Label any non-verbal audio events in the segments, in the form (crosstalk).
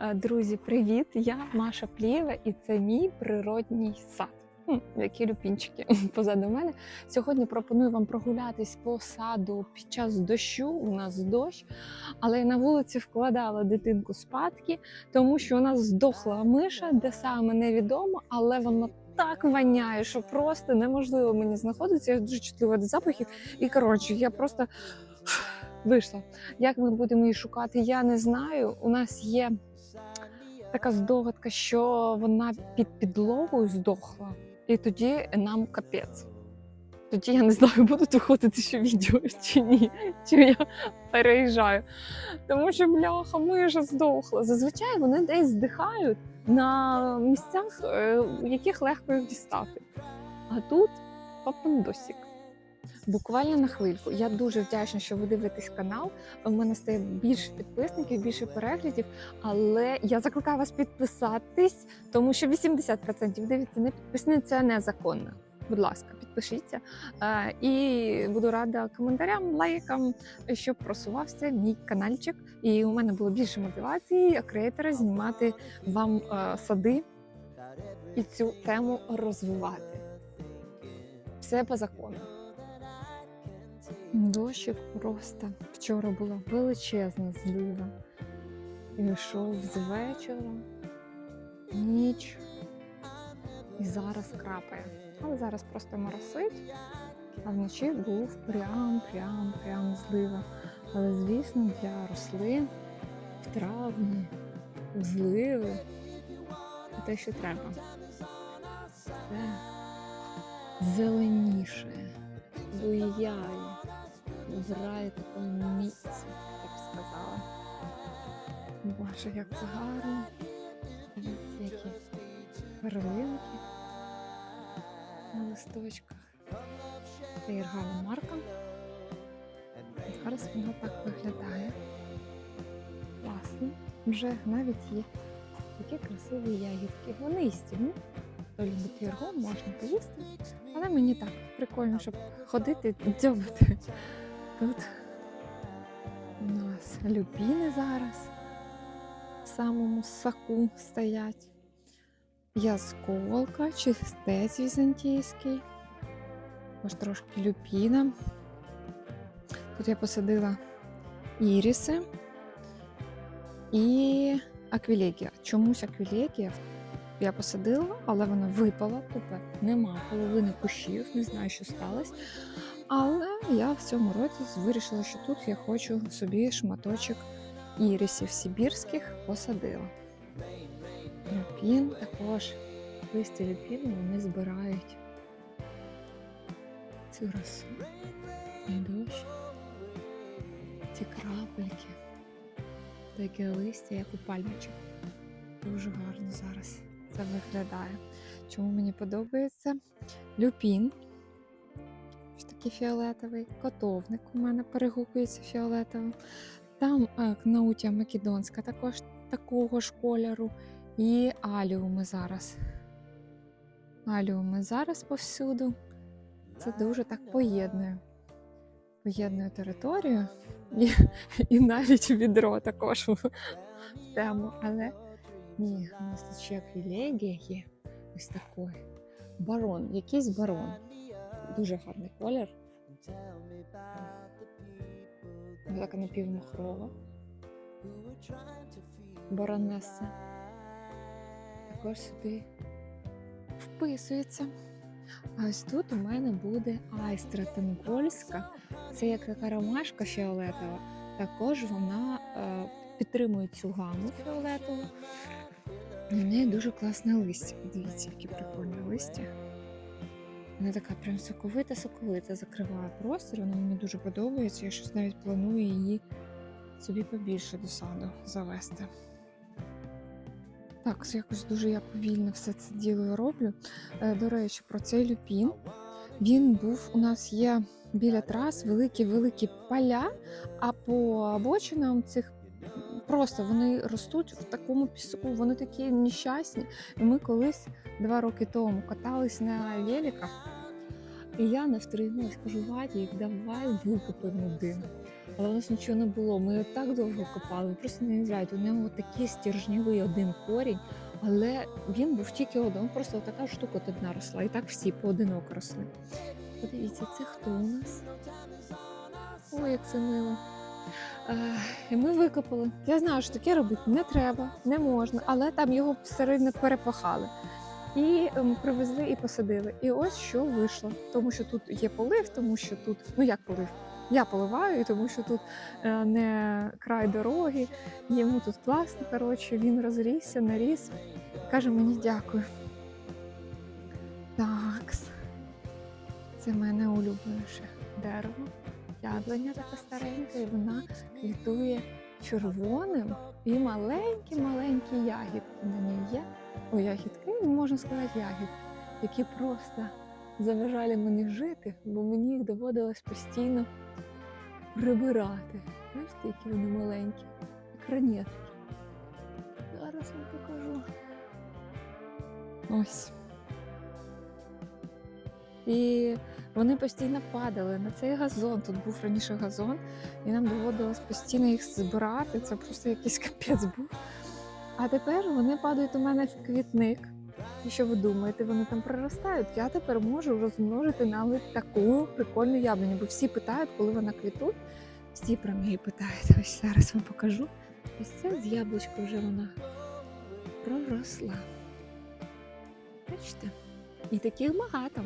Е, Друзі, привіт! Я Маша Плієва і це мій природній сад. Які люпінчики (laughs) позаду мене. Сьогодні пропоную вам прогулятись по саду під час дощу. У нас дощ, але я на вулиці вкладала дитинку спадки, тому що у нас здохла миша, де саме невідомо, але вона так воняє, що просто неможливо мені знаходитися. Я дуже чутлива до запахів. І коротше, я просто вийшла. Як ми будемо її шукати, я не знаю. У нас є така здогадка, що вона під підлогою здохла, і тоді нам капець. Тоді я не знаю, буду виходити ще відео чи ні, чи я переїжджаю. Тому що бляха, миша здохла. Зазвичай вони десь здихають на місцях, е, в яких легко їх дістати. А тут папандосік. Буквально на хвильку. Я дуже вдячна, що ви дивитесь канал. У мене стає більше підписників, більше переглядів. Але я закликаю вас підписатись, тому що 80% дивиться не підписані, це незаконно. Будь ласка, підпишіться. Е, І буду рада коментарям, лайкам, щоб просувався мій каналчик. І у мене було більше мотивації креатора знімати вам е, сади і цю тему розвивати. Все по закону. Дощик просто вчора була величезна злива. І йшов з вечора, ніч і зараз крапає. Але зараз просто моросить, а вночі був прям, прям, прям злива. Але звісно, для рослин в травні, в зливи те, що треба. Це зеленіше, буяє, набирає такої міці, я б сказала. Боже, як це гарно. Які перлинки на листочках. Це іргана марка. І Зараз вона так виглядає. Класно. Вже навіть є такі красиві ягідки. Вони їстівні. Хто любить іргу, можна поїсти. Але мені так прикольно, щоб ходити дзьобати. Тут у нас люпіни зараз в самому саку стоять. Ясколка, чистець візантійський, ось трошки люпіна. Тут я посадила іріси і аквілегія. Чомусь аквілегія я посадила, але вона випала. Тепер нема половини кущів, не знаю, що сталося. Але я в цьому році вирішила, що тут я хочу собі шматочок ірисів сибірських посадила. Люпін також листя люпіну вони збирають цю росу, цей дощ, ці крапельки, таке листя, як у пальмочок. Дуже гарно зараз це виглядає. Чому мені подобається? Люпін. Ось такий фіолетовий, котовник у мене перегукується фіолетовим. Там е, кнаутя македонська також такого ж кольору. І аліуми зараз. Аліуми зараз повсюду. Це дуже так поєднує. Поєднує територію і, і навіть відро також в тему. Але ні, у нас тут ще аквілегія є. Ось такий. Барон, якийсь барон. Дуже гарний колір. Така напівмахрова. Баронеса також сюди вписується. А ось тут у мене буде айстра тенгольська. Це як така ромашка фіолетова. Також вона е, підтримує цю гаму фіолетову. В неї дуже класне листя. Дивіться, які прикольні листя. Вона така прям соковита-соковита, закриває простір. Вона мені дуже подобається. Я щось навіть планую її собі побільше до саду завести. Так, якось дуже я повільно все це діло роблю. Е, До речі, про цей люпін. Він був у нас є біля трас великі-великі поля, а по обочинам цих просто вони ростуть в такому піску, вони такі нещасні. І ми колись два роки тому катались на великах, і я не втрималась, кажу, Вадік, давай викупимо один. але у нас нічого не було. Ми його так довго копали, просто не уявляєте. У нього такий стержневий один корінь, але він був тільки один. Просто така штука тут наросла. І так всі поодиноко росли. Подивіться, це хто у нас? Ой, як це мило. Е, і ми викопали. Я знаю, що таке робити не треба, не можна, але там його всередину перепахали. І ем, привезли і посадили. І ось що вийшло. Тому що тут є полив, тому що тут, ну як полив? Я поливаю, тому що тут е, не край дороги, йому тут класно. Коротше, він розрісся, наріс. Каже мені дякую. Такс. Це мене улюбленіше дерево. Яблуня така старенька, і вона квітує червоним і маленькі-маленькі ягідки на ній є. О, ягідки, ну можна сказати, ягідки, які просто заважали мені жити, бо мені їх доводилось постійно прибирати. Бачите, які вони маленькі, як ранетки. Зараз вам покажу. Ось. І вони постійно падали на цей газон. Тут був раніше газон, і нам доводилось постійно їх збирати. Це просто якийсь (laughs) капець був. А тепер вони падають у мене в квітник. І що ви думаєте, вони там проростають? Я тепер можу розмножити навіть таку прикольну яблуню, бо всі питають, коли вона квітуть. Всі про неї питають. Ось зараз вам покажу. Ось це з яблучкою вже вона проросла. Бачите? І таких багато.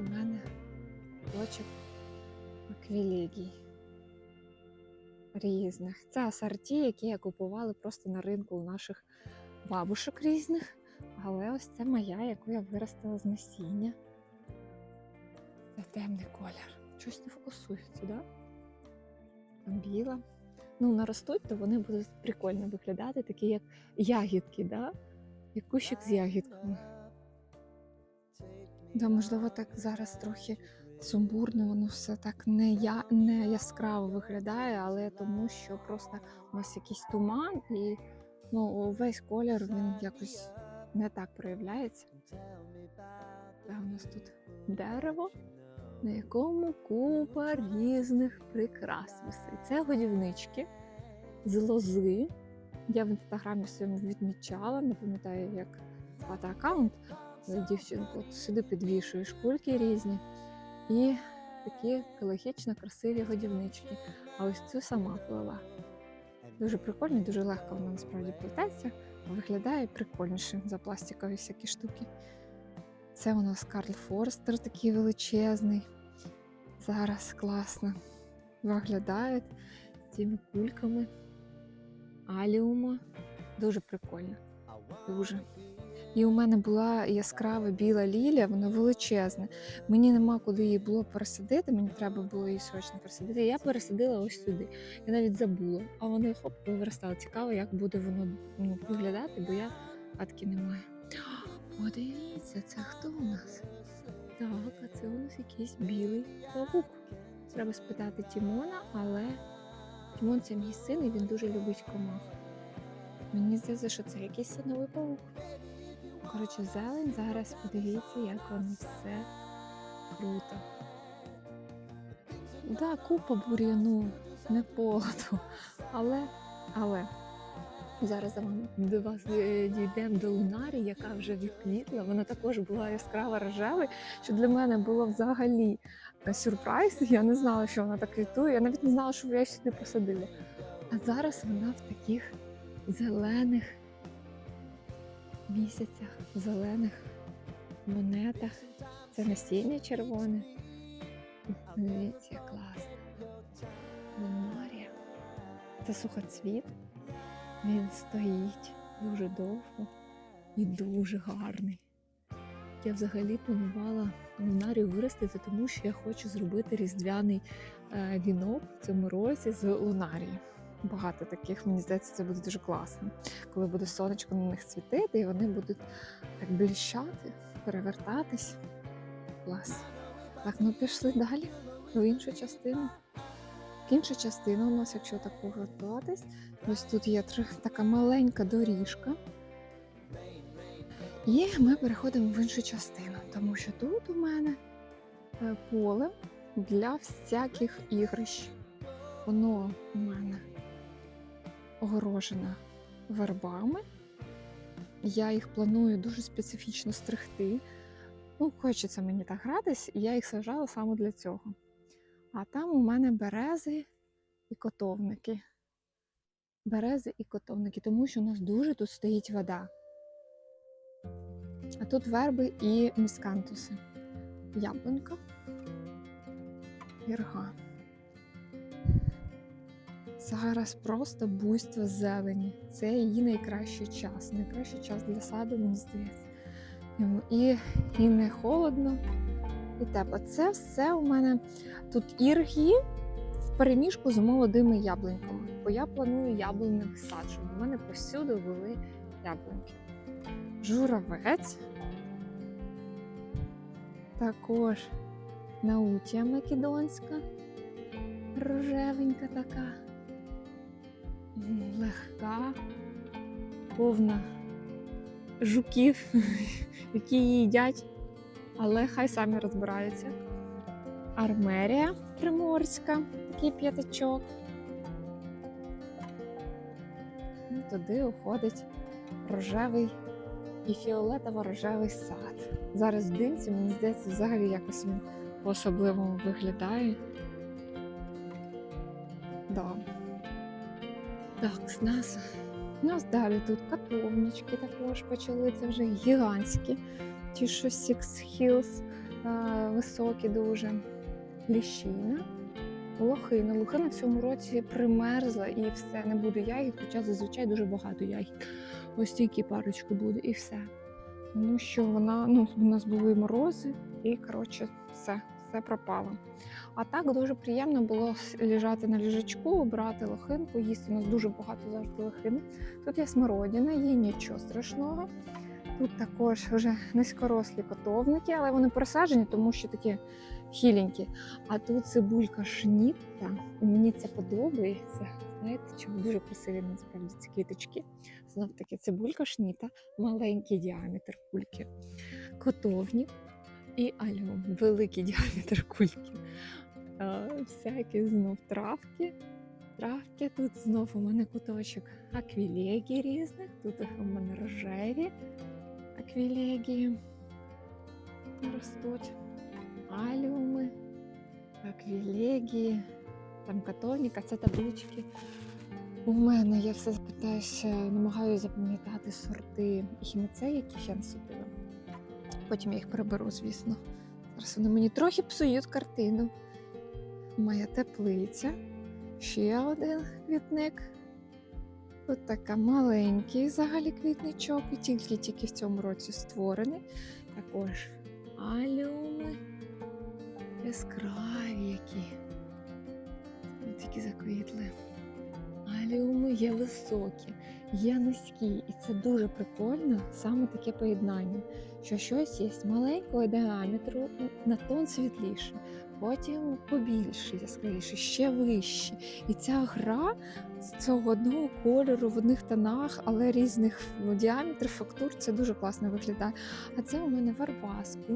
У мене блочок аквілегій різних. Це асорті, які я купувала просто на ринку у наших бабушок різних. Але ось це моя, яку я виростила з насіння. Це темний колір. Щось не фокусується, да? Там біла. Ну, наростуть, то вони будуть прикольно виглядати, такі як ягідки, да? Як кущик з ягідками. Да, можливо, так зараз трохи сумбурно, воно все так не, я, не яскраво виглядає, але тому що просто ось якийсь туман і ну, весь колір він якось не так проявляється. Та у нас тут дерево, на якому купа різних прикрас висить. Це годівнички з лози. Я в інстаграмі своєму відмічала, не пам'ятаю, як звати аккаунт дівчинку. От сюди підвішуєш кульки різні і такі екологічно красиві годівнички. А ось цю сама плела. Дуже прикольно, дуже легко вона насправді плететься, виглядає прикольніше за пластикові всякі штуки. Це у нас Карл Форстер такий величезний. Зараз класно виглядає цими кульками. Аліума. Дуже прикольно. Дуже. І у мене була яскрава біла лілія, вона величезна. Мені нема куди її було пересадити, мені треба було її срочно пересадити. Я пересадила ось сюди. Я навіть забула. А вони хоп, виростали. Цікаво, як буде воно ну, виглядати, бо я гадки не маю. (gasps) Подивіться, це хто у нас? Так, а це у нас якийсь білий павук. Треба спитати Тімона, але Тімон це мій син, і він дуже любить комах. Мені здається, що це якийсь синовий павук. Коротше, зелень зараз подивіться, як воно все круто. Да, купа бур'яну, не полоту. Але, але зараз до вас е, дійдемо до лунарі, яка вже відквітла. Вона також була яскрава рожевий, що для мене було взагалі е, сюрприз. Я не знала, що вона так квітує. Я навіть не знала, що я сюди посадила. А зараз вона в таких зелених місяцях, зелених монетах. Це насіння червоне. Дивіться, як класно. Лунарія. Це сухоцвіт. Він стоїть дуже довго і дуже гарний. Я взагалі планувала лунарію виростити, тому що я хочу зробити різдвяний е, вінок в цьому році з лунарії. Багато таких, мені здається, це буде дуже класно, коли буде сонечко на них світити, і вони будуть так бліщати, перевертатись. Клас. Так, ну пішли далі в іншу частину. Інша частина у нас, якщо так повертатись, ось тут є така маленька доріжка. І ми переходимо в іншу частину, тому що тут у мене е, поле для всяких ігрищ. воно у мене огорожене вербами. Я їх планую дуже специфічно стригти. Ну, хочеться мені так гратись, і я їх сажала саме для цього. А там у мене берези і котовники. Берези і котовники, тому що у нас дуже тут стоїть вода. А тут верби і міскантуси. Яблунька. Вірга. Зараз просто буйство зелені. Це її найкращий час. Найкращий час для саду, мені здається. І, і не холодно, і тепло. Це все у мене тут ірги в переміжку з молодими яблуньками. Бо я планую яблуневий сад, щоб у мене повсюди були яблуньки. Журавець. Також наутія македонська, рожевенька така, легка, повна жуків, (laughs) які її їдять, але хай самі розбираються. Армерія приморська, такий п'ятачок. Туди уходить рожевий і фіолетово-рожевий сад. Зараз в димці, мені здається, взагалі якось він по-особливому виглядає. Так, з нас. У нас далі тут катовнички також почали. Це вже гігантські. Ті, що Six Hills, високі дуже. Ліщина. Лохина. Лохина в цьому році примерзла і все, не буде ягід, хоча зазвичай дуже багато ягід. Ось тільки парочку буде і все. Тому що вона, ну, у нас були морози, і коротше, все, все пропало. А так дуже приємно було лежати на ліжачку, брати лохинку, їсти. У нас дуже багато завжди лохини. Тут є смородина, є нічого страшного. Тут також вже низькорослі котовники, але вони присаджені, тому що такі хіленькі. А тут цибулька шнітта. Мені це подобається. Знаєте, чому дуже красиві насправді ці квіточки. Знов таки цибулька шніта, маленький діаметр кульки, котовник і альом, великий (laughs) діаметр кульки. Всякі знов травки. Травки. Тут знов у мене куточок аквілегій різних. Тут у мене рожеві аквілегії ростуть. Аліуми, аквілегії, там катоніка, це таблички. У мене я все питаюся, намагаюся запам'ятати сорти хіміцеї, яких я насадила. Потім я їх приберу, звісно. Зараз вони мені трохи псують картину. Моя теплиця, ще один квітник. Тут така маленький взагалі квітничок, і тільки-тільки в цьому році створений. Також алюми яскраві які. Такі заквітли. Аліуми є високі, є низькі, і це дуже прикольно, саме таке поєднання, що щось є маленького діаметру на тон світліше, потім побільше, яскравіше, ще вище. І ця гра з цього одного кольору в одних тонах, але різних діаметрів, фактур, це дуже класно виглядає. А це у мене варбаску.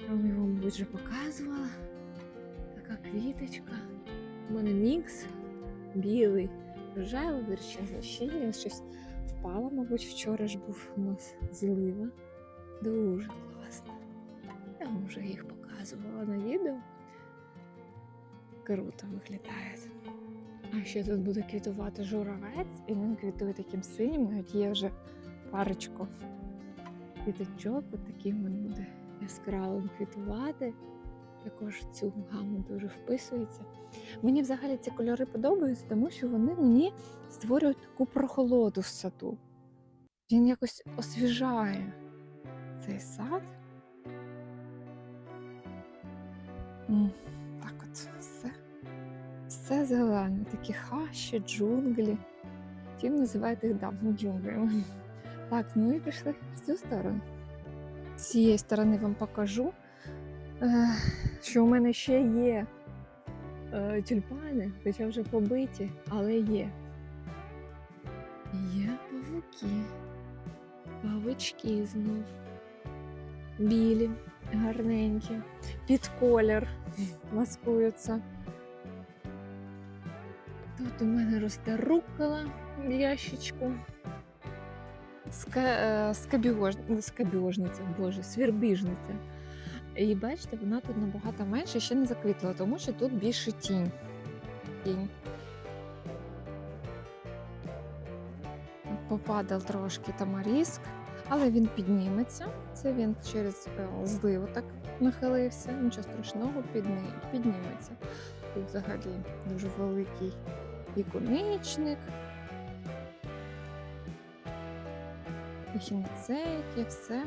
Я вам його, мабуть, вже показувала. Така квіточка. У мене мікс білий, рожевий, вирішив. Щось впало, мабуть, вчора ж був у нас злива. Дуже класно. Я вам вже їх показувала на відео. Круто виглядає. А ще тут буде квітувати журавець, і він квітує таким синім, навіть є вже парочку квіточок, от такий він буде яскравим квітувати. Також в цю гаму дуже вписується. Мені взагалі ці кольори подобаються, тому що вони мені створюють таку прохолоду в саду. Він якось освіжає цей сад. Так от все. Все зелене, такі хащі, джунглі. Втім, називають їх давно джунглями. Так, ну і пішли в цю сторону. З цієї сторони вам покажу, е, що у мене ще є е, тюльпани, хоча вже побиті, але є. Є павуки, павички знов. Білі, гарненькі, під колір маскуються. Тут у мене росте рукола в ящичку. Ска, е, скабіож, боже, свірбіжниця. І бачите, вона тут набагато менше ще не заквітла, тому що тут більше тінь. Тінь. Попадав трошки тамаріск, але він підніметься. Це він через е, зливу так нахилився. Нічого страшного, підніметься. Тут взагалі дуже великий іконичник. Ехінацейки, все.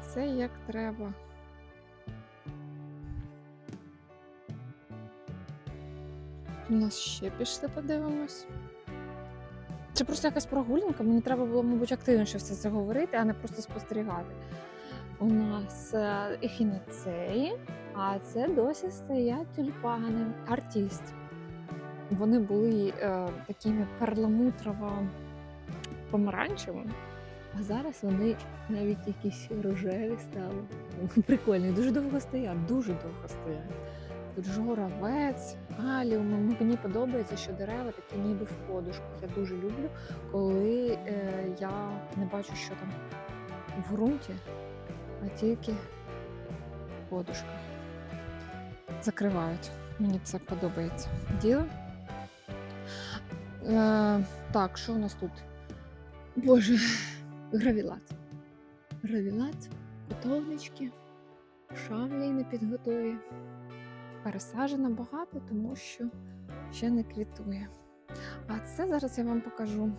Все як треба. У нас ще пішли, подивимось. Це просто якась прогулянка. Мені треба було, мабуть, активніше все це говорити, а не просто спостерігати. У нас е, а це досі стоять тюльпани. Артіст. Вони були е, такими перламутрово помаранчевими, а зараз вони навіть якісь рожеві стали. Прикольні, дуже довго стоять, дуже довго стоять. Тут журавець, аліум. Мені подобається, що дерева такі ніби в подушках. Я дуже люблю, коли е, я не бачу, що там в ґрунті, а тільки подушка. Закривають. Мені це подобається. Діло. Е, так, що у нас тут? Боже, гравілат. Гравілат, котовнички, шавлі на підготові. Пересаджено багато, тому що ще не квітує. А це зараз я вам покажу.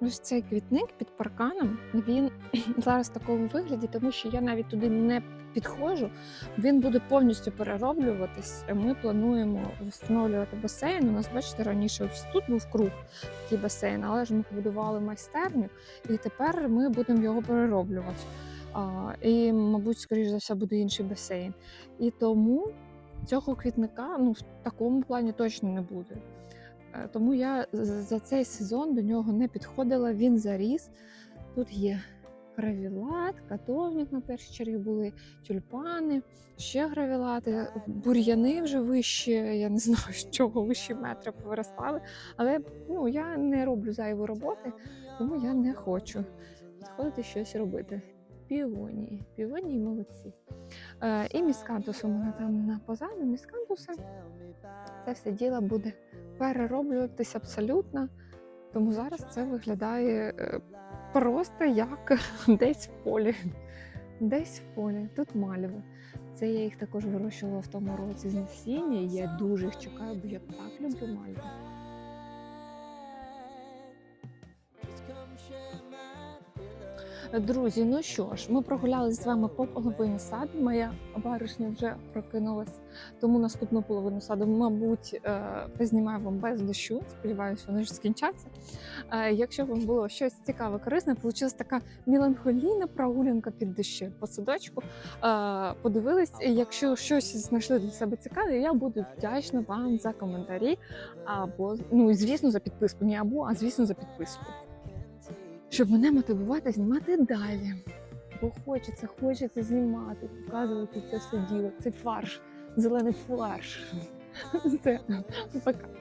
Ось цей квітник під парканом. Він (clears throat) зараз в такому вигляді, тому що я навіть туди не підходжу. Він буде повністю перероблюватись. Ми плануємо встановлювати басейн. У нас, бачите, раніше ось тут був круг такий басейн, але ж ми побудували майстерню, і тепер ми будемо його перероблювати. А, і, мабуть, скоріш за все, буде інший басейн. І тому цього квітника ну, в такому плані точно не буде. Е, Тому я за цей сезон до нього не підходила, він заріс. Тут є гравілат, катовник на першій чергі були, тюльпани, ще гравілати, бур'яни вже вище, я не (laughs) знаю, з чого вищі метри повиростали. Але ну, я не роблю зайвої роботи, тому я не хочу підходити щось робити. Півонії, півонії молодці. Е, і міскантус у там на позаду. Міскантуси. Це все діло буде перероблюватись абсолютно. Тому зараз це виглядає е, просто як (laughs) десь в полі. Десь в полі. Тут мальви. Це я їх також вирощувала в тому році з насіння. Я дуже їх чекаю, бо я так люблю мальви. Друзі, ну що ж, ми прогулялися з вами по половині саду. Моя баришня вже прокинулась, тому наступну половину саду, мабуть, е, познімаю вам без дощу. Сподіваюся, вони ж скінчаться. Е, Якщо вам було щось цікаве, корисне, вийшла така меланхолійна прогулянка під дощем по садочку. Е, Подивились, якщо щось знайшли для себе цікаве, я буду вдячна вам за коментарі або ну звісно за підписку. Не або, а звісно за підписку щоб мене мотивувати знімати далі. Бо хочеться, хочеться знімати, показувати це все діло. Це фарш, зелений фарш. (laughs) Все, пока.